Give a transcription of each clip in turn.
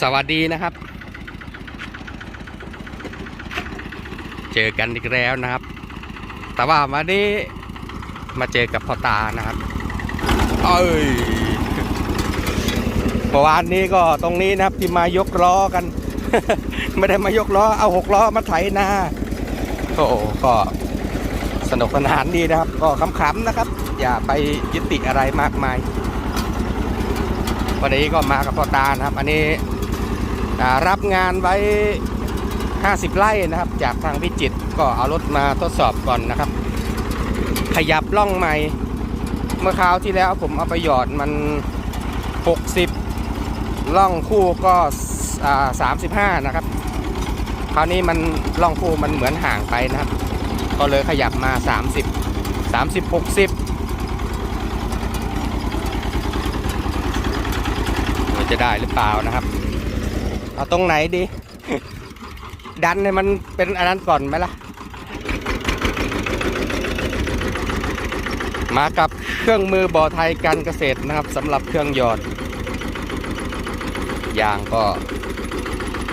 สวัสดีนะครับ เจอกันอีกแล้วนะครับ แต่ว่าวันนี้มาเจอกับพ่อตานะครับเอ้ยเมื่อวานนี้ก็ตรงนี้นะครับที่มายกล้อกัน ไม่ได้มายกล้อเอาหกล้อมาไถนาโอ้ก็สนุกสนานดีนะครับ ก็ขำๆนะครับ อย่าไปยึดติดอะไรมากมายวันนี้ก็มากับพ่อตานะครับ อันนี้ รับงานไว้ 50 ไร่นะครับ จากทางพิจิตก็เอารถมาทดสอบก่อนนะครับ ขยับล่องใหม่ เมื่อคราวที่แล้วผมเอาไปหยอดมัน 60 ล่องคู่ก็35 นะครับ คราวนี้มันล่องคู่มันเหมือนห่างไปนะครับ ก็เลยขยับมา 30 30 60มันจะได้หรือเปล่านะครับ เอาตรงไหนดี ดันให้มันเป็นอันนั้นก่อนไหมล่ะ มากับเครื่องมือบ่อไทยการเกษตรนะครับสำหรับเครื่องหยอด ยางก็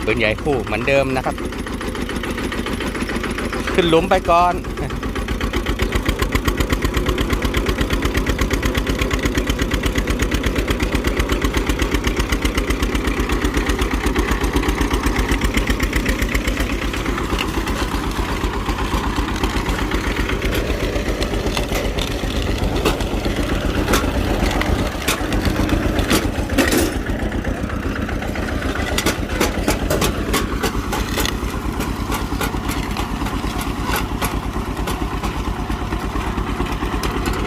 ปืนใหญ่คู่เหมือนเดิมนะครับ ขึ้นหลุมไปก่อน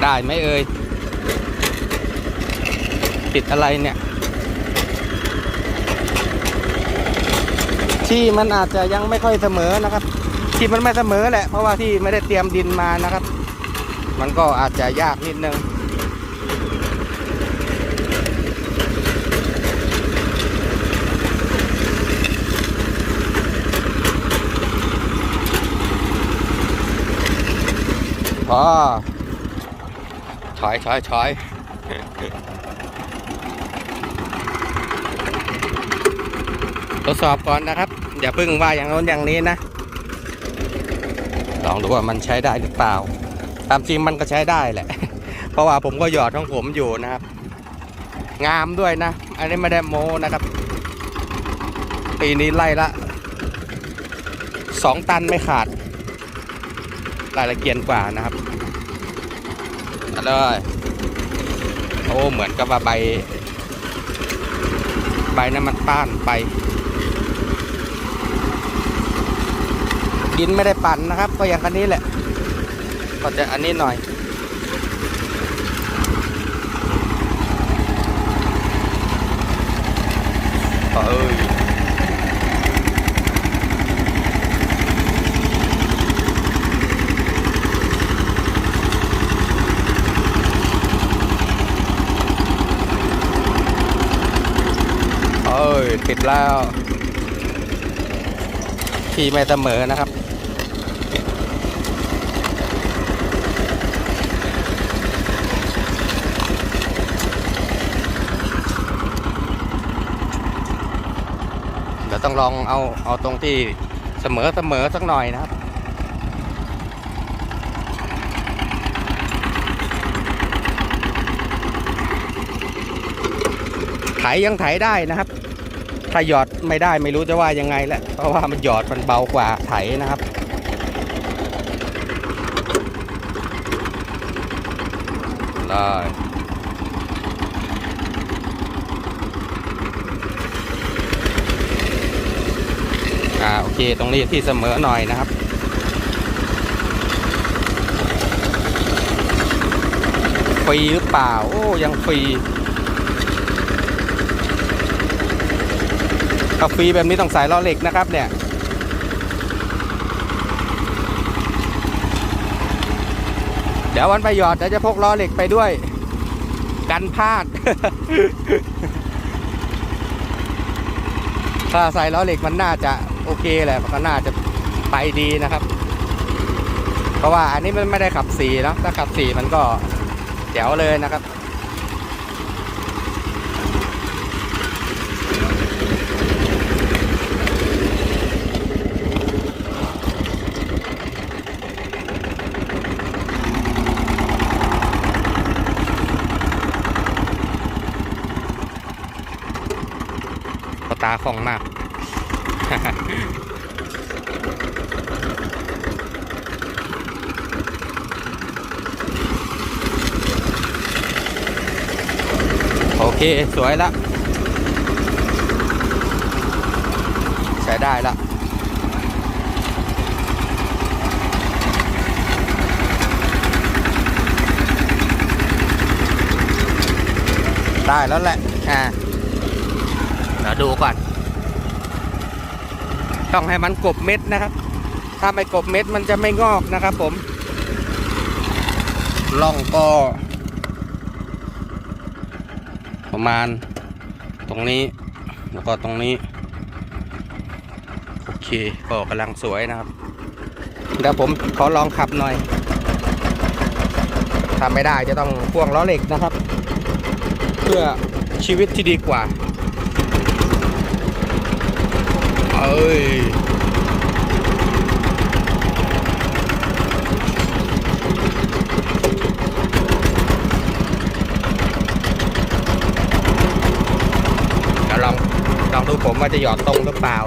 ได้ไหมเอ่ยติดอะไรเนี่ย ที่มันอาจจะยังไม่ค่อยเสมอนะครับ ที่มันไม่เสมอแหละ เพราะว่าที่ไม่ได้เตรียมดินมานะครับ มันก็อาจจะยากนิดนึงพอ ถอยถอยถอยทดสอบก่อนนะครับ อย่าพึ่งว่าอย่างโน้นอย่างนี้นะ ลองดูว่ามันใช้ได้หรือเปล่า ตามจริงมันก็ใช้ได้แหละ เพราะว่าผมก็หยอดของผมอยู่นะครับ งามด้วยนะ อันนี้ไม่ได้โมนะครับ ปีนี้ไล่ละสองตันไม่ขาด รายละเกียนกว่านะครับ เอาเลยโอ้เหมือนกับว่าใบ ใบนั้นมันป้านไปดินไม่ได้ปั่นนะครับ ก็อย่างคันนี้แหละ ก็จะอันนี้หน่อย เอ้ย เอ้ยติดแล้วที่ไม่เสมอนะครับ เดี๋ยวต้องลองเอาเอาตรงที่เสมอเสมอสักหน่อยนะครับไถยังไถได้นะครับ ถ้าหยอดไม่ได้ไม่รู้จะว่ายังไงแล้วเพราะว่ามันหยอดมันเบากว่าไถนะครับได้อ่าโอเคตรงนี้ที่เสมอหน่อยนะครับฟรีหรือเปล่า โอ้ยังฟรี ถ้าฟรีแบบนี้ต้องใส่ล้อเหล็กนะครับเนี่ยเดี๋ยววันไปหยอดเดี๋ยวจะพกล้อเหล็กไปด้วย กันพลาดถ้าใส่ล้อเหล็กมันน่าจะโอเคแหละมันน่าจะไปดีนะครับ เพราะว่าอันนี้มันไม่ได้ขับสีเนาะถ้าขับสีมันก็แจ๋วเลยนะครับาคล่องมาก โอเค สวยละ ใช้ได้ละได้แล้วแหละ อ่า เดี๋ยวดูก่อน ต้องให้มันกบเม็ดนะครับ ถ้าไม่กบเม็ดมันจะไม่งอกนะครับ ผมล่องก็ ประมาณ ตรงนี้แล้วก็ตรงนี้ โอเคก็กำลังสวยนะครับ เดี๋ยวผมขอลองขับหน่อยทำไม่ได้จะต้องพ่วงล้อเหล็กนะครับ เพื่อชีวิตที่ดีกว่า เอ้ยลองลองดูผมว่าจะหยอดตรงหรือเปล่า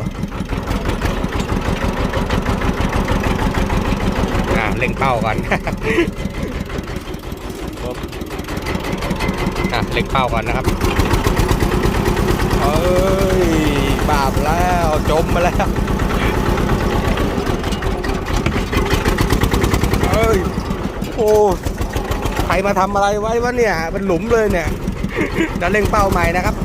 อ่าเล็งเป้าก่อนปุ๊บอะเล็งเป้าก่อนนะครับเอ้ย บาปแล้วจมมาแล้วเอ้ยโอ้ใครมาทำอะไรไว้วะเนี่ยเป็นหลุมเลยเนี่ยจะเล่งเป้าใหม่นะครับ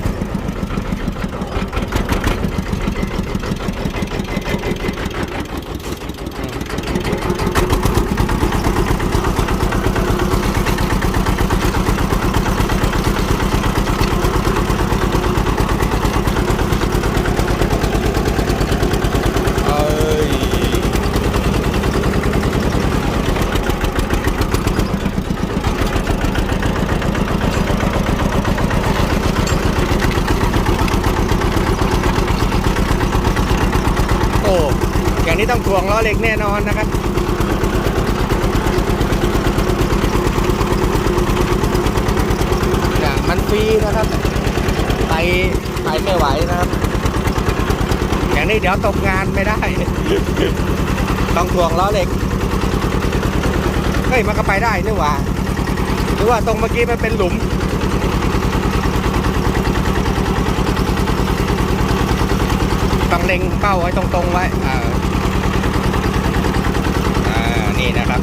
เอ้ย โอ้ อย่วงล้อเหล็กแน่นอนนะครับอย่างมันฟรีนะครับ ไปไปไม่ไหวนะครับ อย่างนี้เดี๋ยวตกงานไม่ได้ ต้องทวงล้อเหล็ก เฮ้ยมันก็ไปได้นี่หว่า หรือว่าตรงเมื่อกี้มันเป็นหลุมต้องเล็งเป้าไว้ตรงๆไว้อ่า นี่นะครับ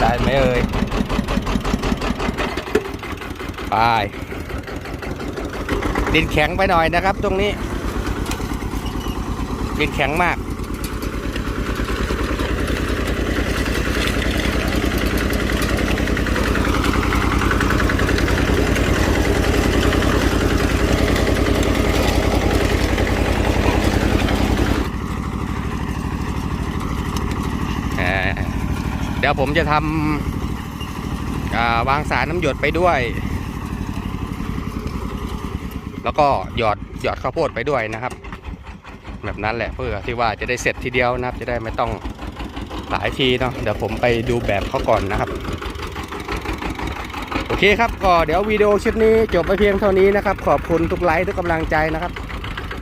ได้ไหมเอ่ยไปดินแข็งไปหน่อยนะครับ ตรงนี้ ดินแข็งมาก อ่าเดี๋ยวผมจะทำาวางสารน้ำหยดไปด้วย แล้วก็หยอดหยอดข้าวโพดไปด้วยนะครับ แบบนั้นแหละเพื่อที่ว่าจะได้เสร็จทีเดียวนะครับ จะได้ไม่ต้องหลายทีเนาะเดี๋ยวผมไปดูแบบเขาก่อนนะครับ โอเคครับก็เดี๋ยววิดีโอชุดนี้จบไปเพียงเท่านี้นะครับ ขอบคุณทุกไลค์ทุกกำลังใจนะครับ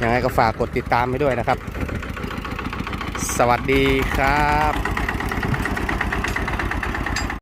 ยังไงก็ฝากกดติดตามไปด้วยนะครับ สวัสดีครับ